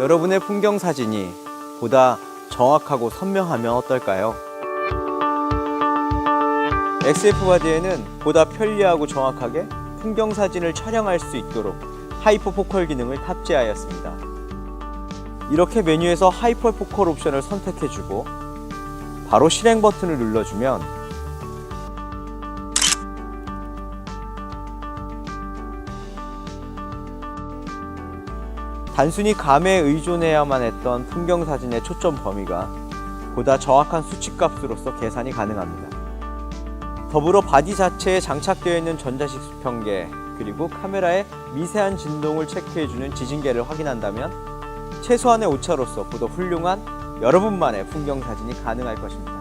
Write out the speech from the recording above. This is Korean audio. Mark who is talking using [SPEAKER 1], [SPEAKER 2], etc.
[SPEAKER 1] 여러분의 풍경 사진이 보다 정확하고 선명하면 어떨까요? XF4D에는 보다 편리하고 정확하게 풍경 사진을 촬영할 수 있도록 하이퍼 포컬 기능을 탑재하였습니다. 이렇게 메뉴에서 하이퍼 포컬 옵션을 선택해주고 바로 실행 버튼을 눌러주면 단순히 감에 의존해야만 했던 풍경 사진의 초점 범위가 보다 정확한 수치값으로서 계산이 가능합니다. 더불어 바디 자체에 장착되어 있는 전자식 수평계 그리고 카메라의 미세한 진동을 체크해주는 지진계를 확인한다면 최소한의 오차로서 보다 훌륭한 여러분만의 풍경 사진이 가능할 것입니다.